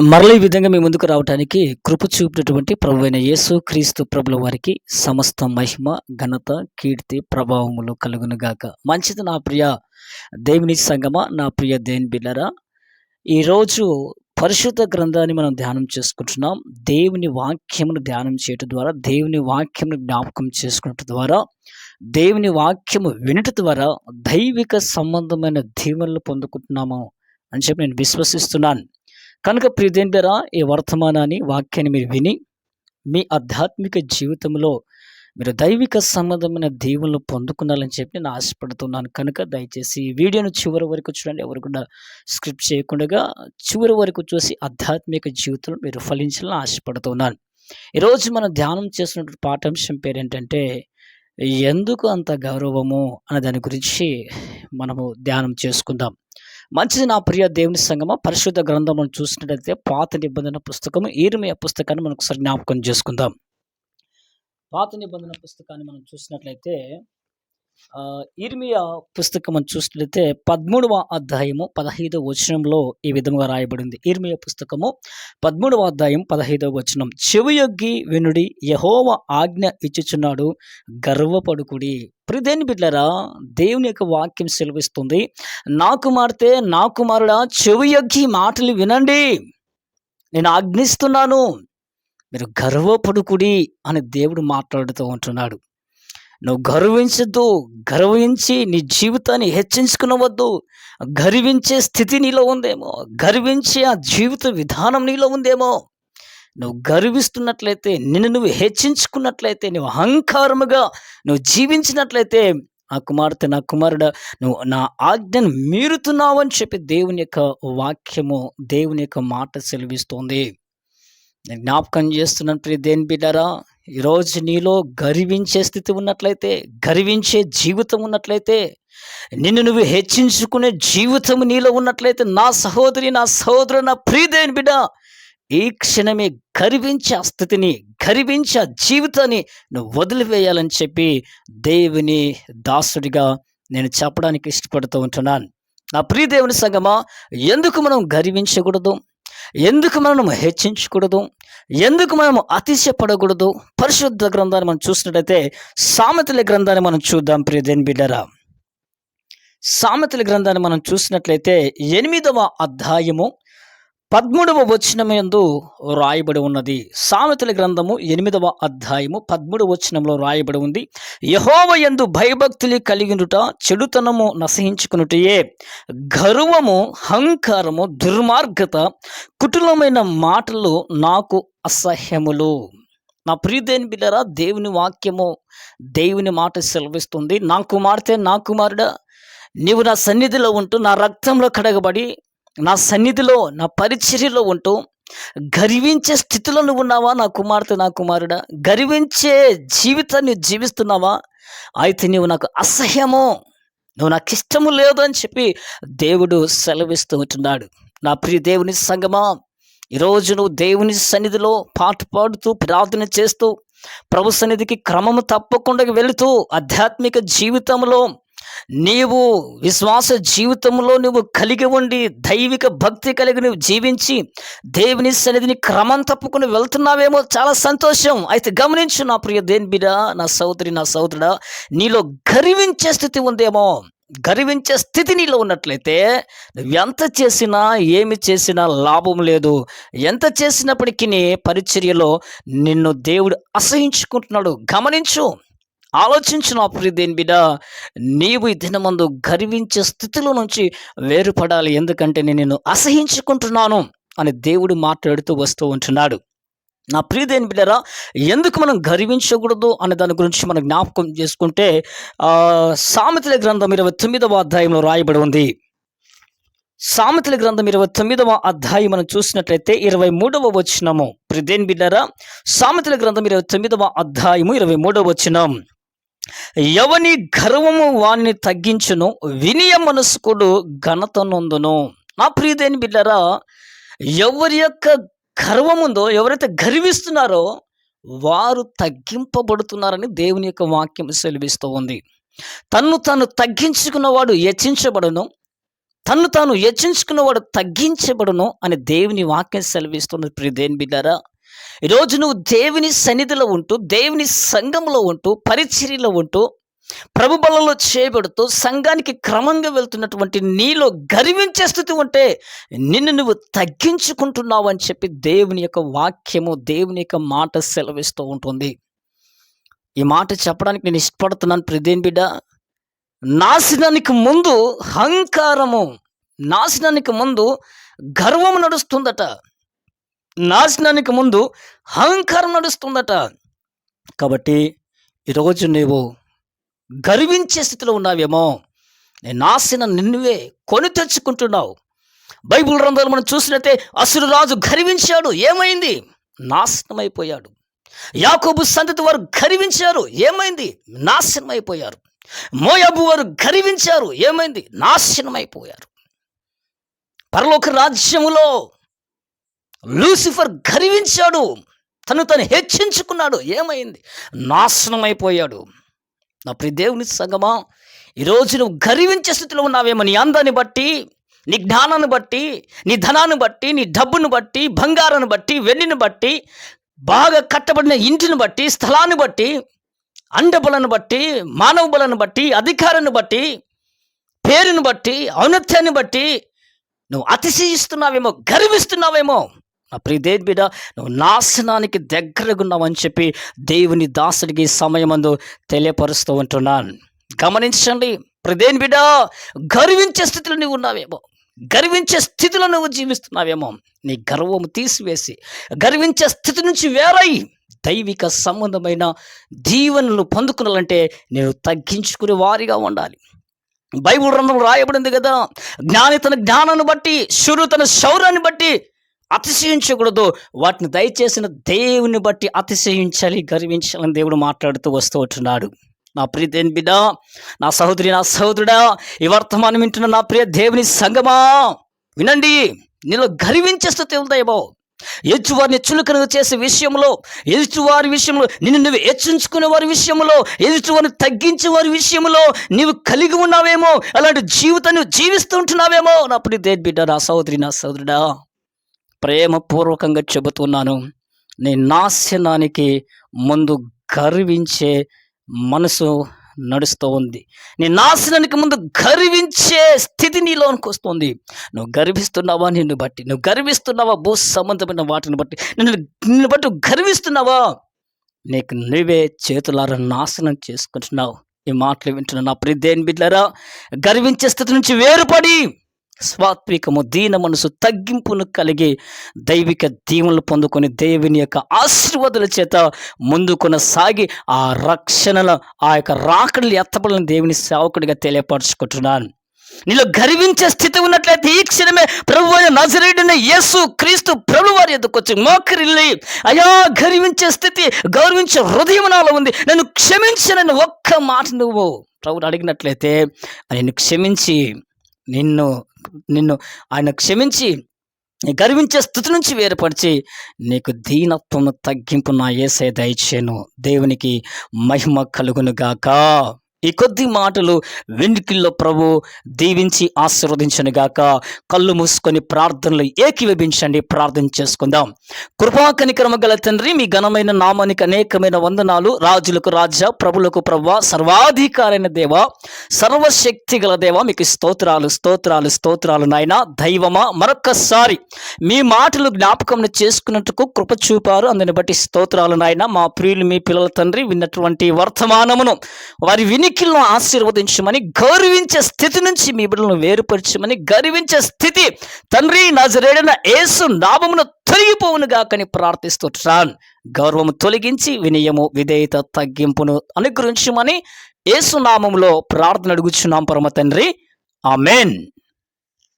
మరల ఈ విధంగా మీ ముందుకు రావడానికి కృప చూపినటువంటి ప్రభు అయిన యేసు క్రీస్తు ప్రభుల వారికి సమస్త మహిమ ఘనత కీర్తి ప్రభావములు కలుగును గాక. మంచిది నా ప్రియ దేవుని సంగమ నా ప్రియ దేని బిల్లరా ఈరోజు పరిశుద్ధ గ్రంథాన్ని మనం ధ్యానం చేసుకుంటున్నాం. దేవుని వాక్యమును ధ్యానం చేయటం ద్వారా దేవుని వాక్యమును జ్ఞాపకం చేసుకున్నట్టు ద్వారా దేవుని వాక్యము వినట ద్వారా దైవిక సంబంధమైన దీవెనలు పొందుకుంటున్నాము అని చెప్పి నేను విశ్వసిస్తున్నాను. కనుక ప్రియదేంటరా ఈ వర్తమానాన్ని వాక్యాన్ని మీరు విని మీ ఆధ్యాత్మిక జీవితంలో మీరు దైవిక సంబంధమైన దీవులను పొందుకున్నాలని చెప్పి నేను ఆశపడుతున్నాను. కనుక దయచేసి ఈ వీడియోను చివరి వరకు చూడండి. ఎవరు కూడా స్క్రిప్ట్ చేయకుండా చివరి వరకు చూసి ఆధ్యాత్మిక జీవితంలో మీరు ఫలించాలని ఆశపడుతున్నాను. ఈరోజు మనం ధ్యానం చేసినటువంటి పాఠాంశం పేరు ఏంటంటే ఎందుకు అంత గౌరవము? అనే దాని గురించి మనము ధ్యానం చేసుకుందాం. మంచిది నా ప్రియ దేవుని సంగమ? పరిశుద్ధ గ్రంథం మనం చూసినట్లయితే పాత నిబంధన పుస్తకము ఈరుమయ పుస్తకాన్ని మనం ఒకసారి జ్ఞాపకం చేసుకుందాం. పాత నిబంధన పుస్తకాన్ని మనం చూసినట్లయితే ఇర్మియా పుస్తకం మనం చూసినట్లయితే పదమూడవ అధ్యాయము పదహైదవ వచనంలో ఈ విధంగా రాయబడింది. ఇర్మియా పుస్తకము పదమూడవ అధ్యాయం పదహైదవ వచనం. చెవియొగ్గి వినుడి యహోవ ఆజ్ఞ ఇచ్చుచున్నాడు గర్వపడుకుడి. ప్రిదేని బిడ్డరా దేవుని యొక్క వాక్యం సెలవిస్తుంది. నా కుమార్తె నా కుమారుడా చెవియొగ్గి మాటలు వినండి. నేను ఆజ్ఞిస్తున్నాను మీరు గర్వపడుకుడి అని దేవుడు మాట్లాడుతూ ఉంటున్నాడు. నువ్వు గర్వించద్దు గర్వించి నీ జీవితాన్ని హెచ్చించుకునవద్దు. గర్వించే స్థితి నీలో ఉందేమో గర్వించే ఆ జీవిత విధానం నీలో ఉందేమో. నువ్వు గర్విస్తున్నట్లయితే నిన్ను నువ్వు హెచ్చించుకున్నట్లయితే నువ్వు అహంకారముగా నువ్వు జీవించినట్లయితే నా కుమార్తె నా కుమారుడు నువ్వు నా ఆజ్ఞను మీరుతున్నావు అని చెప్పి దేవుని యొక్క వాక్యము దేవుని యొక్క మాట సెలవిస్తోంది. నేను జ్ఞాపకం చేస్తున్నాను ప్రియ దేని బిడ్డారా ఈరోజు నీలో గర్వించే స్థితి ఉన్నట్లయితే గర్వించే జీవితం ఉన్నట్లయితే నిన్ను నువ్వు హెచ్చించుకునే జీవితం నీలో ఉన్నట్లయితే నా సహోదరి నా సహోదరు నా ప్రియదేని బిడ్డ ఈ క్షణమే గర్వించే ఆ స్థితిని గర్వించే జీవితాన్ని నువ్వు వదిలివేయాలని చెప్పి దేవుని దాసుడిగా నేను చెప్పడానికి ఇష్టపడుతూ ఉంటున్నాను. నా ప్రియదేవుని సంగమా ఎందుకు మనం గర్వించకూడదు? ఎందుకు మనం హెచ్చించకూడదు? ఎందుకు మనం అతిశయపడకూడదు? పరిశుద్ధ గ్రంథాన్ని మనం చూసినట్టయితే సామెతల గ్రంథాన్ని మనం చూద్దాం ప్రియదేని బిడ్డరా. సామెతల గ్రంథాన్ని మనం చూసినట్లయితే ఎనిమిదవ అధ్యాయము పదమూడవ వచనమందు రాయబడి ఉన్నది. సామెతల గ్రంథము ఎనిమిదవ అధ్యాయము పదమూడవ వచనంలో రాయబడి ఉంది. యహోవ యందు భయభక్తులు కలిగినుట చెడుతనము నశించుకునుటయే. గర్వము హంకారము దుర్మార్గత కుటులమైన మాటలు నాకు అసహ్యములు. నా ప్రియదేని బిడ్డరా దేవుని వాక్యము దేవుని మాట సెలవిస్తుంది. నా కుమార్తె నా కుమారుడా నీవు నా సన్నిధిలో ఉంటూ నా రక్తంలో కడగబడి నా సన్నిధిలో నా పరిచర్యలో ఉంటూ గర్వించే స్థితిలో నువ్వు ఉన్నావా నా కుమార్తె నా కుమారుడా? గర్వించే జీవితాన్ని జీవిస్తున్నావా? అయితే నువ్వు నాకు అసహ్యము నువ్వు నాకు ఇష్టము లేదు అని చెప్పి దేవుడు సెలవిస్తూ ఉంటున్నాడు. నా ప్రియ దేవుని సంగమా ఈరోజు నువ్వు దేవుని సన్నిధిలో పాట పాడుతూ ప్రార్థన చేస్తూ ప్రభు సన్నిధికి క్రమము తప్పకుండా వెళుతూ ఆధ్యాత్మిక జీవితంలో నీవు విశ్వాస జీవితంలో నువ్వు కలిగి ఉండి దైవిక భక్తి కలిగి నువ్వు జీవించి దేవుని సన్నిధిని క్రమం తప్పుకుని వెళ్తున్నావేమో చాలా సంతోషం. అయితే గమనించు నా ప్రియ దేని బిడ నా సోదరి నా సోదరుడా నీలో గర్వించే స్థితి ఉందేమో. గర్వించే స్థితి నీలో ఉన్నట్లయితే నువ్వు ఎంత చేసినా ఏమి చేసినా లాభం లేదు. ఎంత చేసినప్పటికీ నీ పరిచర్యలో నిన్ను దేవుడు అసహించుకుంటున్నాడు. గమనించు. ఆలోచించు నా ప్రియ దేని బిడ్డ నీవు ఈ దినమందు గర్వించే స్థితిలో నుంచి వేరుపడాలి. ఎందుకంటే నేను నిన్ను అసహించుకుంటున్నాను అని దేవుడు మాట్లాడుతూ వస్తూ ఉంటున్నాడు. నా ప్రియదేని బిడ్డరా ఎందుకు మనం గర్వించకూడదు అనే దాని గురించి మనం జ్ఞాపకం చేసుకుంటే సామెతల గ్రంథం ఇరవై తొమ్మిదవ అధ్యాయంలో రాయబడి ఉంది. సామెతల గ్రంథం ఇరవై తొమ్మిదవ అధ్యాయం మనం చూసినట్లయితే ఇరవై మూడవ వచనము. ప్రిదేన్ బిడ్డరా సామెతల గ్రంథం ఇరవై తొమ్మిదవ అధ్యాయము ఇరవై మూడవ వచనం. ఎవని గర్వము వాణ్ణి తగ్గించును వినియ మనసుకుడు ఘనత నొందును. నా ప్రియదేని బిడ్డరా ఎవరి యొక్క గర్వం ఉందో ఎవరైతే గర్విస్తున్నారో వారు తగ్గింపబడుతున్నారని దేవుని యొక్క వాక్యం సెలవిస్తూ ఉంది. తన్ను తాను తగ్గించుకున్నవాడు హెచ్చించబడును తను తాను యచించుకున్నవాడు తగ్గించబడును అని దేవుని వాక్యం సెలవిస్తున్నది ప్రియదేని బిడ్డారా. ఈరోజు నువ్వు దేవుని సన్నిధిలో ఉంటూ దేవుని సంఘంలో ఉంటూ పరిచర్యలో ఉంటూ ప్రభు బలలో చేయబడుతూ సంఘానికి క్రమంగా వెళ్తున్నటువంటి నీలో గర్వించే స్థితి ఉంటే నిన్ను నువ్వు తగ్గించుకుంటున్నావు అని చెప్పి దేవుని యొక్క వాక్యము దేవుని యొక్క మాట సెలవిస్తూ ఉంటుంది. ఈ మాట చెప్పడానికి నేను ఇష్టపడుతున్నాను ప్రదేన్ బిడ్డ. నాశనానికి ముందు అహంకారము నాశనానికి ముందు గర్వము నడుస్తుందట. నాశనానికి ముందు అహంకారం నడుస్తుందట. కాబట్టి ఈరోజు నీవు గర్వించే స్థితిలో ఉన్నావేమో? నేను నాశనం నిన్నువే కొని తెచ్చుకుంటున్నావు. బైబిల్ గ్రంథాలు మనం చూసినట్టే అసురు రాజు గర్వించాడు. ఏమైంది? నాశనం అయిపోయాడు యాకోబు సంతతి వారు గర్వించారు. ఏమైంది? నాశనం అయిపోయారు మోయాబు వారు గర్వించారు. ఏమైంది? నాశనం అయిపోయారు పరలోక రాజ్యములో లూసిఫర్ గర్వించాడు. తను తను హెచ్చించుకున్నాడు. ఏమైంది? నాశనం అయిపోయాడు నా ప్రియ దేవుని సంగమా ఈరోజు నువ్వు గర్వించే స్థితిలో ఉన్నావేమో నీ అందాన్ని బట్టి నీ జ్ఞానాన్ని బట్టి నీ ధనాన్ని బట్టి నీ డబ్బును బట్టి బంగారాన్ని బట్టి వెన్నిని బట్టి బాగా కట్టబడిన ఇంటిని బట్టి స్థలాన్ని బట్టి అండబలను బట్టి మానవ బలను బట్టి అధికారాన్ని బట్టి పేరుని బట్టి ఔన్నత్యాన్ని బట్టి నువ్వు అతిశయిస్తున్నావేమో గర్విస్తున్నావేమో నా ప్రియ దేవి బిడ్డ నువ్వు నాశనానికి దగ్గరగా ఉన్నావని చెప్పి దేవుని దాసుడికి సమయమందు తెలియపరుస్తూ ఉంటున్నాను. గమనించండి ప్రదేని బిడ్డ గర్వించే స్థితిలో నువ్వు ఉన్నావేమో. గర్వించే స్థితిలో నువ్వు జీవిస్తున్నావేమో. నీ గర్వము తీసివేసి గర్వించే స్థితి నుంచి వేరై దైవిక సంబంధమైన దీవెనలు పొందుకునాలంటే నేను తగ్గించుకునే వారిగా ఉండాలి. బైబుల్ రంధం రాయబడింది కదా జ్ఞాని తన జ్ఞానాన్ని బట్టి శురు తన శౌర్యాన్ని బట్టి అతిశయించకూడదు. వాటిని దయచేసిన దేవుని బట్టి అతిశయించాలి గర్వించాలని దేవుడు మాట్లాడుతూ వస్తూ ఉంటున్నాడు. నా ప్రియ దేని బిడ్డ నా సహోదరి నా సహోదరుడా ఈ వర్తమానం వింటున్న నా ప్రియ దేవుని సంగమా వినండి. నీలో గర్వించే స్థితి ఉందేమో ఎదుటివారిని చులకన చేసే విషయంలో ఎదుటివారి విషయంలో నిన్ను నువ్వు హెచ్చించుకునే వారి విషయంలో ఎదుటివారిని తగ్గించే వారి విషయంలో నీవు కలిగి ఉన్నావేమో అలాంటి జీవితాన్ని జీవిస్తుంటున్నావేమో నా ప్రియ దేని బిడ్డ నా సహోదరి నా సహోదరుడా. ప్రేమపూర్వకంగా చెబుతున్నాను. నీ నాశనానికి ముందు గర్వించే మనసు నడుస్తూ ఉంది. నీ నాశనానికి ముందు గర్వించే స్థితి నీలోనికి వస్తుంది. నువ్వు గర్విస్తున్నావా నిన్ను బట్టి? నువ్వు గర్విస్తున్నావా భూ సంబంధమైన వాటిని బట్టి? నిన్ను నిన్ను బట్టి గర్విస్తున్నావా? నీకు నువ్వే చేతులారా నాశనం చేసుకుంటున్నావు. ఈ మాటలు వింటున్నా నా ప్రియ దేని గర్వించే స్థితి నుంచి వేరుపడి స్వాత్వికము దీన మనసు తగ్గింపును కలిగి దైవిక దీవెనలు పొందుకొని దేవుని యొక్క ఆశీర్వాదుల చేత ముందు సాగి ఆ రక్షణల ఆ యొక్క రాకడలు ఎత్తబడిన దేవుని సేవకుడిగా తెలియపరచుకుంటున్నాను. నీలో గర్వించే స్థితి ఉన్నట్లయితే ఈ క్షణమే ప్రభు అయిన నజరేడిన యేసు క్రీస్తు ప్రభు వారి ఎదుకొచ్చి మోకరిల్లి అయా గర్వించే స్థితి గౌరవించే హృదయం నాలో ఉంది. నన్ను క్షమించనని ఒక్క మాట నువ్వు. ప్రభుని అడిగినట్లయితే ఆయన క్షమించి నిన్ను నిన్ను ఆయన క్షమించి గర్వించే స్థితి నుంచి వేరుపరిచి నీకు దీనత్వము తగ్గింపు నా ఏసే దయచేను దేవునికి మహిమ కలుగును గాక ఈ కొద్ది మాటలు వెనుకిల్లో ప్రభు దీవించి ఆశీర్వదించనుగాక కళ్ళు మూసుకొని ప్రార్థనలు ఏకీవించండి ప్రార్థన చేసుకుందాం. కృపా కనికరమ గల తండ్రి మీ ఘనమైన నామానికి అనేకమైన వందనాలు. రాజులకు రాజా ప్రభులకు ప్రభు సర్వాధికారైన దేవ సర్వశక్తి గల దేవ మీకు స్తోత్రాలు స్తోత్రాలు స్తోత్రాలు నాయన. దైవమా మరొక్కసారి మీ మాటలు జ్ఞాపకం చేసుకున్నట్టుకు కృప చూపారు. అందుని బట్టి స్తోత్రాలు నాయన. మా ప్రియులు మీ పిల్లల తండ్రి విన్నటువంటి వర్తమానమును వారి విని వినికిలను ఆశీర్వదించమని గౌరవించే స్థితి నుంచి మీ బిడ్డలను వేరుపరచమని గర్వించే స్థితి తండ్రి నజరేడిన యేసు నామమును తొలగిపోవును గాకని ప్రార్థిస్తున్నాను గౌరవము తొలగించి వినయము విధేయత తగ్గింపును అనుగ్రహించమని ఏసునామంలో ప్రార్థన అడుగుచున్నాం పరమ తండ్రి. ఆమెన్.